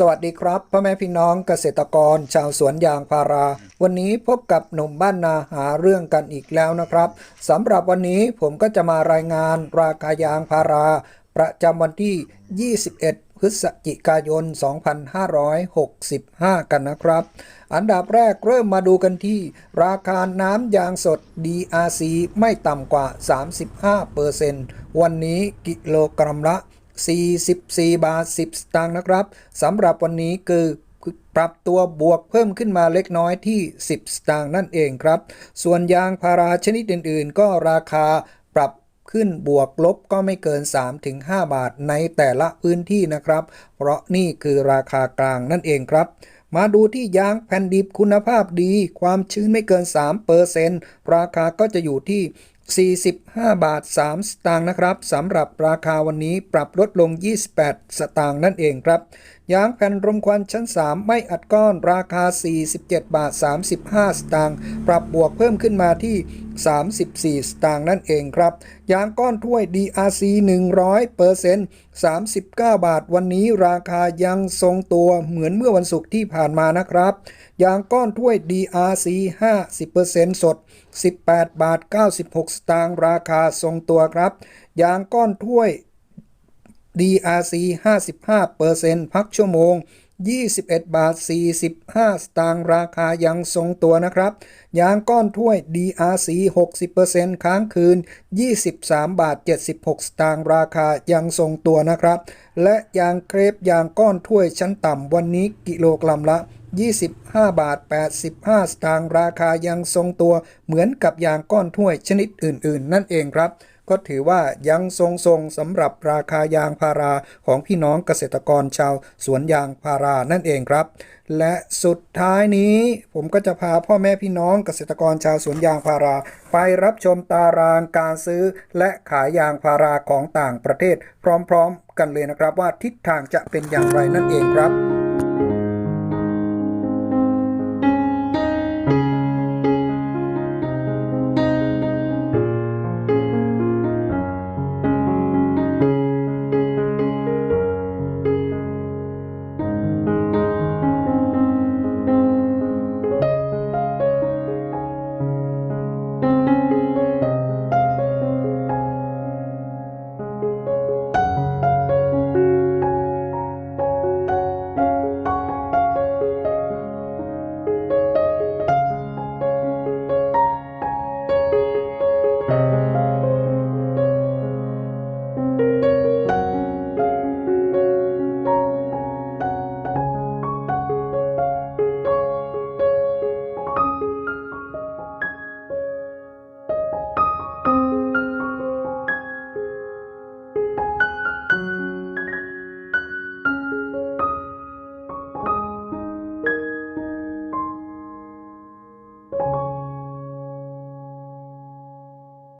สวัสดีครับพ่อแม่พี่น้องเกษตรกรชาวสวนยางพารา วันนี้พบกับหนุ่มบ้านนาหาเรื่องกันอีกแล้วนะครับสำหรับวันนี้ผมก็จะมารายงานราคายางพารา ประจำวันที่ 21 พฤศจิกายน 2565 กันนะครับ อันดับแรกเริ่มมาดูกันที่ ราคาน้ำยางสด DRC ไม่ต่ำกว่า 35%วันนี้กิโลกรัมละ 44 บาท 10 สตางค์นะครับสำหรับวันนี้คือปรับตัวบวกเพิ่มขึ้นมาเล็กน้อยที่ 10 สตางค์นั่นเองครับ ส่วนยางพาราชนิดอื่น ๆ ก็ราคาปรับขึ้นบวกลบก็ไม่เกิน 3-5 บาทในแต่ละพื้นที่นะครับ เพราะนี่คือราคากลางนั่นเองครับ มาดูที่ยางแผ่นดิบคุณภาพดี ความชื้นไม่เกิน 3%ราคาก็จะอยู่ที่ 45 บาท 3 สตางค์นะครับสำหรับราคาวันนี้ปรับลดลง 28 สตางค์นั่นเองครับ ยางแผ่นรมควันชั้น 3 ไม่อัดก้อนราคา 47 บาท 35 สตางค์ปรับบวกเพิ่มขึ้นมาที่ 34 สตางค์นั่นเองครับ ยางก้อนถ้วย DRC 100% 39 บาท วันนี้ราคายังทรงตัวเหมือนเมื่อวันศุกร์ที่ผ่านมานะครับ ยางก้อนถ้วย DRC 50%สด 18 บาท 96 สตางค์ราคาทรงตัวครับ ยางก้อนถ้วย DRC 55%พักชั่วโมง 21 บาท 45 สตางค์ราคายังทรงตัวนะครับ ยางก้อนถ้วย DRC 60%ค้างคืน 23 บาท 76 สตางค์ราคายังทรงตัวนะครับ และยางเครปยางก้อนถ้วยชั้นต่ำวันนี้กิโลกรัมละ 25 บาท 85 สตางค์ราคายังทรงตัวเหมือนกับยางก้อนถ้วยชนิดอื่น ๆ นั่นเองครับ ก็ถือว่ายังทรงๆสำหรับราคายางพาราของพี่น้องเกษตรกรชาวสวนยางพารานั่นเองครับ และสุดท้ายนี้ผมก็จะพาพ่อแม่พี่น้องเกษตรกรชาวสวนยางพารา ไปรับชมตารางการซื้อ และขายยางพาราของต่างประเทศ พร้อม ๆ กันเลยนะครับว่าทิศทางจะเป็นอย่างไรนั่นเองครับ